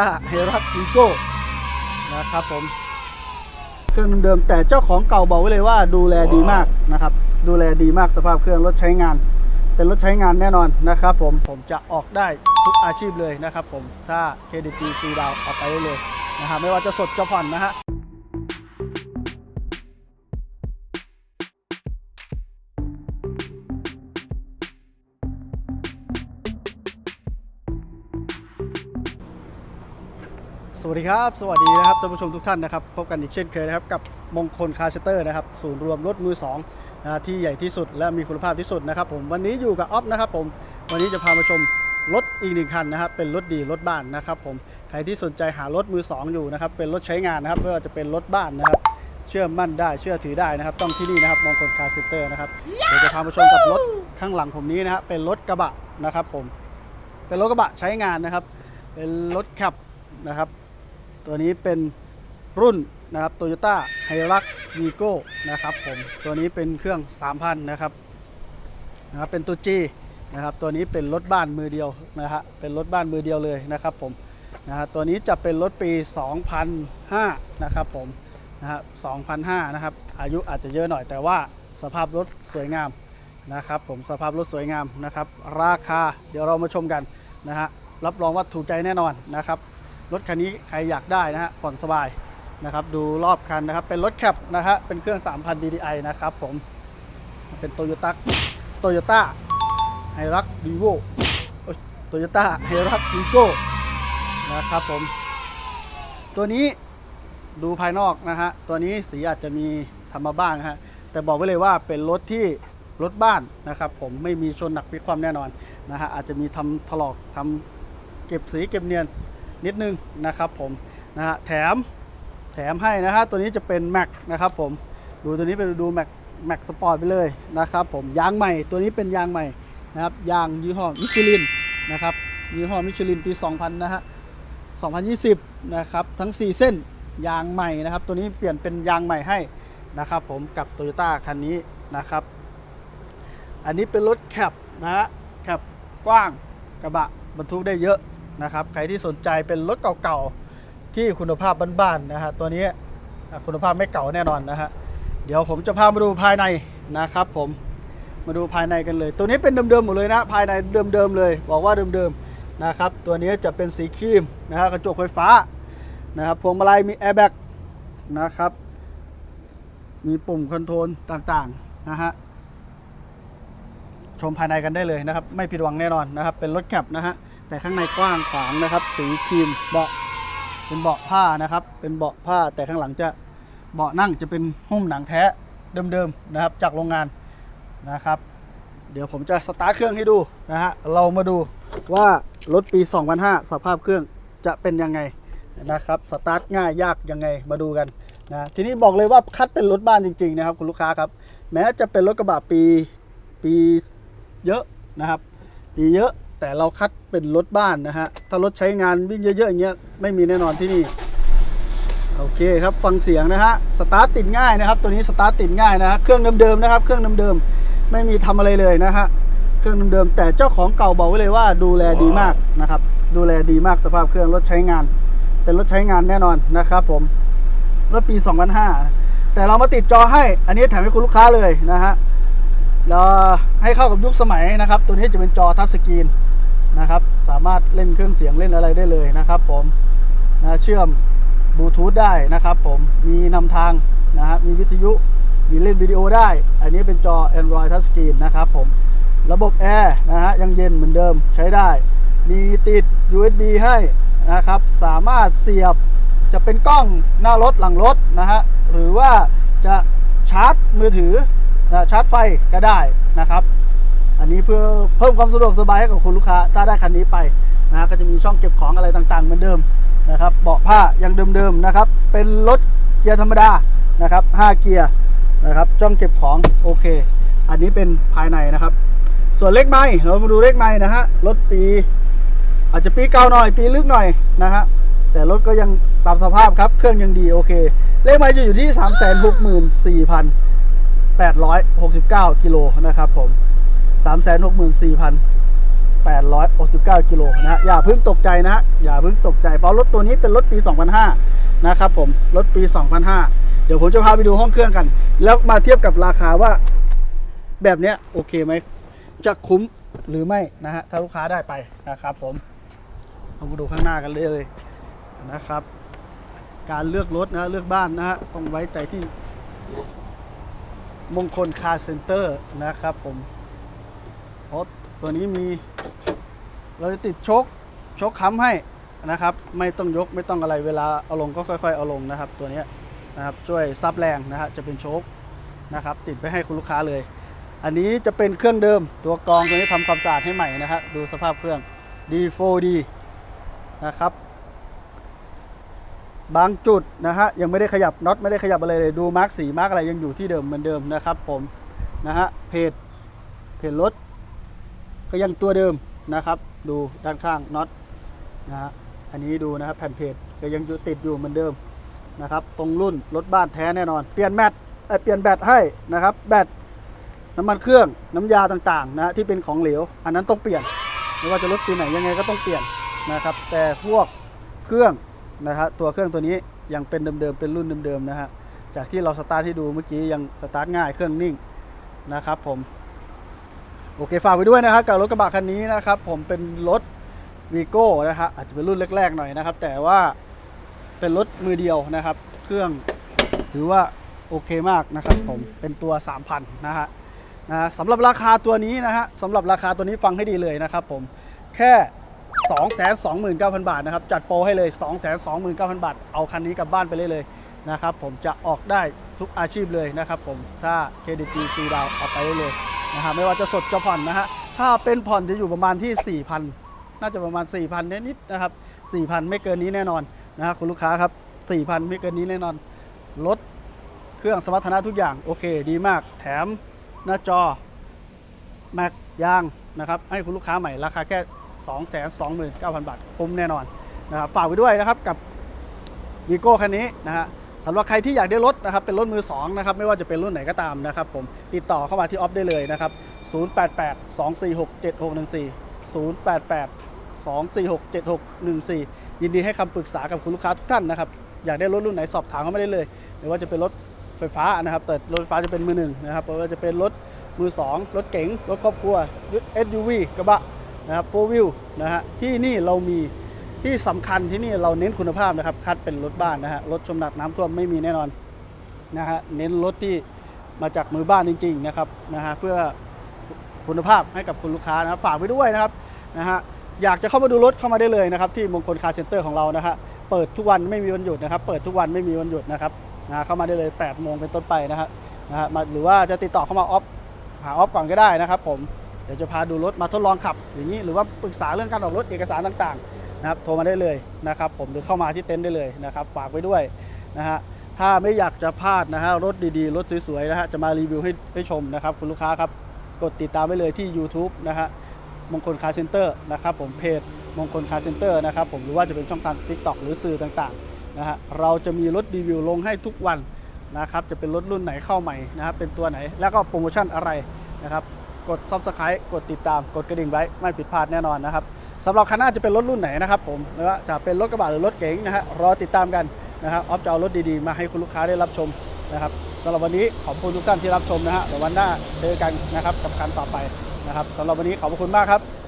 ต้าเฮรักอีโก้นะครับผมเครื่องเดิมแต่เจ้าของเก่าบอกไว้เลยว่าดูแลดีมากนะครับ ดูแลดีมากสภาพเครื่องรถใช้งาน เป็นรถใช้งานแน่นอนนะครับผมผมจะออกได้ทุกอาชีพเลยนะครับผมถ้าเครดิตดีฟรีดาวเอาไปได้เลยนะครับไม่ว่าจะสดจะผ่อนนะฮะ สวัสดีครับ สวัสดีนะครับท่านผู้ชมทุกท่านนะครับพบกันอีกเช่นเคยนะครับกับมงคลคาร์เซเตอร์นะครับศูนย์รวมรถมือสองนะที่ใหญ่ที่สุดและมีคุณภาพที่สุดนะครับผมวันนี้อยู่กับออฟนะครับผมวันนี้จะพามาชมรถอีกหนึ่งคันนะครับเป็นรถดีรถบ้านนะครับผมใครที่สนใจหารถมือสองอยู่นะครับเป็นรถใช้งานนะครับไม่ว่าจะเป็นรถบ้านนะครับเชื่อมั่นได้เชื่อถือได้นะครับต้องที่นี่นะครับมงคลคาร์เซเตอร์นะครับเดี๋ยวจะพามาชมกับรถข้างหลังผมนี้นะฮะเป็นรถกระบะนะครับผมเป็นรถกระบะใช้งานนะครับ เป็นรถขับนะครับ ตัวนี้เป็นรุ่นนะครับ Toyota h i l u x v i g o นะครับผมตัวนี้เป็นเครื่อง 3,000 นะครับนะครับเป็นตัว G นะครับตัวนี้เป็นรถบ้านมือเดียวนะฮะเป็นรถบ้านมือเดียวเลยนะครับผมนะฮะตัวนี้จะเป็นรถปี 2005 นะครับผมนะฮะ2005 นะครับ อายุอาจจะเยอะหน่อยแต่ว่าสภาพรถสวยงามนะครับผมสภาพรถสวยงามนะครับ ราคาเดี๋ยวเรามาชมกันนะฮะรับรองว่าถูกใจแน่นอนนะครับ รถคันนี้ใครอยากได้นะฮะผ่อนสบายนะครับ ดูรอบคันนะครับ เป็นรถแคปนะฮะเป็นเครื่อง 3,000 DDI นะครับผม เป็นโตโยต้าโตโยต้าไฮรักดีโวโตโยต้าไฮรักดีโก้นะครับผม ตัวนี้ดูภายนอกนะฮะ ตัวนี้สีอาจจะมีทำมาบ้างะฮะ แต่บอกไว้เลยว่าเป็นรถที่รถบ้านนะครับ ผมไม่มีชนหนักพิความแน่นอนนะฮะอาจจะมีทำถลอกทำเก็บสีเก็บเนียน นิดนึงนะครับผมนะฮะแถมแถมให้นะฮะตัวนี้จะเป็นแม็กนะครับผมดูตัวนี้ไปดูแม็กแม็กสปอร์ตไปเลยนะครับผมยางใหม่ตัวนี้เป็นยางใหม่นะครับยางยี่ห้อมิชลินนะครับยี่ห้อมิชลินปี 2000 นะฮะ 2020 นะครับทั้ง 4 เส้นยางใหม่นะครับ ตัวนี้เปลี่ยนเป็นยางใหม่ให้นะครับผมกับ t o y ยต้คันนี้นะครับ อันนี้เป็นรถแคปนะฮะแคปกว้างกระบะบรรทุกได้เยอะ นะครับใครที่สนใจเป็นรถเก่าๆที่คุณภาพบ้านๆนะฮะตัวนี้คุณภาพไม่เก่าแน่นอนนะฮะเดี๋ยวผมจะพามาดูภายในนะครับ ผมมาดูภายในกันเลย ตัวนี้เป็นเดิมๆหมดเลยนะภายในเดิมๆเลย บอกว่าเดิมๆนะครับตัวนี้จะเป็นสีครีมนะฮะกระจกไฟฟ้านะครับพวงมาลัยมีแอร์แบ็กนะครับ มีปุ่มคอนโทรลต่างๆนะฮะชมภายในกันได้เลยนะครับ ไม่ผิดหวังแน่นอนนะครับ เป็นรถแคปนะฮะ แต่ข้างในกว้างขวางนะครับ สีครีมเบาะเป็นเบาะผ้านะครับ เป็นเบาะผ้าแต่ข้างหลังจะเบาะนั่งจะเป็นหุ้มหนังแท้เดิมๆนะครับ จากโรงงานนะครับ เดี๋ยวผมจะสตาร์ทเครื่องให้ดูนะฮะเรามาดูว่ารถปี 2005 สภาพเครื่องจะเป็นยังไงนะครับสตาร์ทง่ายยากยังไงมาดูกันนะทีนี้บอกเลยว่าคัดเป็นรถบ้านจริง ๆ นะครับ คุณลูกค้าครับ แม้จะเป็นรถกระบะปีปีเยอะนะครับ ปีเยอะ แต่เราคัดเป็นรถบ้านนะฮะ ถ้ารถใช้งานวิ่งเยอะๆอย่างเงี้ยไม่มีแน่นอนที่นี่ โอเคครับฟังเสียงนะฮะ สตาร์ทติดง่ายนะครับ ตัวนี้สตาร์ทติดง่ายนะฮะ เครื่องเดิมๆนะครับ เครื่องเดิมๆไม่มีทำอะไรเลยนะฮะ เครื่องเดิมๆแต่เจ้าของเก่าบอกไว้เลยว่าดูแลดีมากนะครับ ดูแลดีมากสภาพเครื่องรถใช้งาน เป็นรถใช้งานแน่นอนนะครับผม รถปี 2005 แต่เรามาติดจอให้ อันนี้แถมให้คุณลูกค้าเลยนะฮะแล้วให้เข้ากับยุคสมัยนะครับ ตัวนี้จะเป็นจอทัชสกรีน นะครับ สามารถเล่นเครื่องเสียงเล่นอะไรได้เลยนะครับ ผมนะเชื่อมบลูทูธได้นะครับ ผมมีนำทางนะฮะมีวิทยุมีเล่นวิดีโอได้ อันนี้เป็นจอ Android Touchscreen นะครับผมระบบแอร์นะฮะยังเย็นเหมือนเดิมใช้ได้ มีติด USB ให้นะครับ สามารถเสียบจะเป็นกล้องหน้ารถหลังรถนะฮะหรือว่าจะชาร์จมือถือนะชาร์จไฟก็ได้นะครับ อันนี้เพื่อเพิ่มความสะดวกสบายให้กับคุณลูกค้า ถ้าได้คันนี้ไปนะฮะก็จะมีช่องเก็บของอะไรต่างๆเหมือนเดิมนะครับเบาะผ้ายังเดิมๆนะครับ เป็นรถเกียร์ธรรมดานะครับ5เกียร์นะครับช่องเก็บของโอเค อันนี้เป็นภายในนะครับ ส่วนเลขไม้เรามาดูเลขไม้นะฮะรถปี อาจจะปีเก่าหน่อย ปีลึกหน่อยนะฮะแต่รถก็ยังตามสภาพครับเครื่องยังดีโอเค เลขไม้จะอยู่ที่ 364,869 กิโลนะครับผม 3 6 4 8 6 9กิโลนะฮะอย่าเพิ่งตกใจนะฮะอย่าเพิ่งตกใจ เพราะรถตัวนี้เป็นรถปี 2005 นะครับผม รถปี 2005 เดี๋ยวผมจะพาไปดูห้องเครื่องกัน แล้วมาเทียบกับราคาว่าแบบเนี้ยโอเคไหม จะคุ้มหรือไม่นะฮะ ถ้าลูกค้าได้ไปนะครับผมเอามาดูข้างหน้ากันเลยนะครับ การเลือกรถนะเลือกบ้านนะฮะต้องไว้ใจที่มงคลคาร์เซ็นเตอร์นะครับผม เพราะตัวนี้มี เราจะติดชคโชคค้ำให้นะครับ ไม่ต้องยกไม่ต้องอะไรเวลาเอาลงก็ค่อย ๆ เอาลงนะครับ ตัวนี้นะครับช่วยซับแรงนะฮะจะเป็นโชคนะครับ ติดไปให้คุณลูกค้าเลย อันนี้จะเป็นเครื่องเดิม ตัวกรองตัวนี้ทำความสะอาดให้ใหม่นะฮะดูสภาพเครื่อง D4D นะครับ บางจุดนะฮะยังไม่ได้ขยับน็อตไม่ได้ขยับอะไรเลยดูมาร์กสีมาร์กอะไรยังอยู่ที่เดิมเหมือนเดิมนะครับ ผมนะฮะเพจเพจรถ ก็ยังตัวเดิมนะครับ ดูด้านข้างน็อตนะฮะอันนี้ดูนะครับแผ่นเพจก็ยังอยู่ติดอยู่เหมือนเดิมนะครับ ตรงรุ่นรถบ้านแท้แน่นอน เปลี่ยนแบตเอ่อเปลี่ยนแบตให้นะครับแบตน้ำมันเครื่องน้ำยาต่างๆนะฮะที่เป็นของเหลว อันนั้นต้องเปลี่ยนไม่ว่าจะรถปีไหนยังไงก็ต้องเปลี่ยนนะครับ แต่พวกเครื่องนะฮะตัวเครื่องตัวนี้ยังเป็นเดิมๆเป็นรุ่นเดิมๆนะฮะจากที่เราสตาร์ทให้ดูเมื่อกี้ยังสตาร์ทง่ายเครื่องนิ่งนะครับผม โอเคฝากไว้ด้วยนะครับกับรถกระบะคันนี้นะครับ ผมเป็นรถวีโก้นะฮะอาจจะเป็นรุ่นแรกๆหน่อยนะครับ แต่ว่าเป็นรถมือเดียวนะครับ เครื่องถือว่าโอเคมากนะครับ ผมเป็นตัว 3,000 นะฮะนะฮะสำหรับราคาตัวนี้นะฮะสำหรับราคาตัวนี้ฟังให้ดีเลยนะครับผมแค่ 229,000 บาทนะครับ จัดโปรให้เลย 229,000 บาท เอาคันนี้กลับบ้านไปเลยเลยนะครับ ผมจะออกได้ทุกอาชีพเลยนะครับ ผมถ้าเครดิตดีฟรีดาวน์เอาไปได้เลย นะฮะไม่ว่าจะสดจะผ่อนนะฮะถ้าเป็นผ่อนจะอยู่ประมาณที่ 4,000 น่าจะประมาณ 4,000นิดๆนะครับ 4,000 ไม่เกินนี้แน่นอนนะฮะคุณลูกค้าครับ 4,000 ไม่เกินนี้แน่นอนรถเครื่องสมรรถนะทุกอย่างโอเค ดีมากแถมหน้าจอแม็กยางนะครับให้คุณลูกค้าใหม่ราคาแค่ 229,000 บาทคุ้มแน่นอนนะครับฝากไว้ด้วยนะครับกับวีโก้คันนี้นะฮะ สำหรับใครที่อยากได้รถนะครับเป็นรถมือสองนะครับไม่ว่าจะเป็นรุ่นไหนก็ตามนะครับผมติดต่อเข้ามาที่ออฟได้เลยนะครับ 088 246 7614 088 246 7614 ยินดีให้คำปรึกษากับคุณลูกค้าทุกท่านนะครับอยากได้รถรุ่นไหนสอบถามเข้ามาได้เลยไม่ว่าจะเป็นรถไฟฟ้านะครับแต่รถไฟฟ้าจะเป็นมือหนึ่งนะครับไม่ว่าจะเป็นรถมือสองรถเก๋งรถครอบครัวรถ SUV กระบะนะครับโฟวิวนะฮะที่นี่เรามี ที่สำคัญที่นี่เราเน้นคุณภาพนะครับ คัดเป็นรถบ้านนะฮะ รถชมหนักน้ำท่วมไม่มีแน่นอนนะฮะ เน้นรถที่มาจากมือบ้านจริง ๆ นะครับนะฮะ เพื่อคุณภาพให้กับคุณลูกค้านะครับ ฝากไว้ด้วยนะครับนะฮะ อยากจะเข้ามาดูรถเข้ามาได้เลยนะครับ ที่มงคลคาร์เซ็นเตอร์ของเรานะฮะ เปิดทุกวันไม่มีวันหยุดนะครับ เปิดทุกวันไม่มีวันหยุดนะครับนะฮะเข้ามาได้เลย8โมงเป็นต้นไปนะฮะนะฮะมาหรือว่าจะติดต่อเข้ามาออฟหาออฟก่อนก็ได้นะครับ ผมเดี๋ยวจะพาดูรถมาทดลองขับอย่างนี้หรือว่าปรึกษาเรื่องการออกรถเอกสารต่างๆ นะครับโทรมาได้เลยนะครับ ผมหรือเข้ามาที่เต็นท์ได้เลยนะครับฝากไว้ด้วยนะฮะถ้าไม่อยากจะพลาดนะฮะรถดีๆ รถสวยๆนะฮะจะมารีวิวให้ให้ชมนะครับ คุณลูกค้าครับกดติดตามไว้เลยที่ YouTube นะฮะมงคลคาร์เซ็นเตอร์นะครับผมเพจมงคลคาร์เซ็นเตอร์นะครับผมหรือว่าจะเป็นช่องทาง TikTok หรือสื่อต่างๆนะฮะเราจะมีรถรีวิวลงให้ทุกวันนะครับจะเป็นรถรุ่นไหนเข้าใหม่นะครับเป็นตัวไหนแล้วก็โปรโมชั่นอะไรนะครับกด Subscribe กดติดตามกดกระดิ่งไว้ไม่ผิดพลาดแน่นอนนะครับ สำหรับคันหน้าจะเป็นรถรุ่นไหนนะครับผมแล้ว่าจะเป็นรถกระบะหรือรถเก๋งนะฮะรอติดตามกันนะครับออฟจะเอารถดีๆ มาให้คุณลูกค้าได้รับชมนะครับสำหรับวันนี้ขอบคุณทุกท่านที่รับชมนะฮะเดี๋ยววันหน้าเจอกันนะครับกับคันต่อไปนะครับสำหรับวันนี้ขอบคุณมากครับ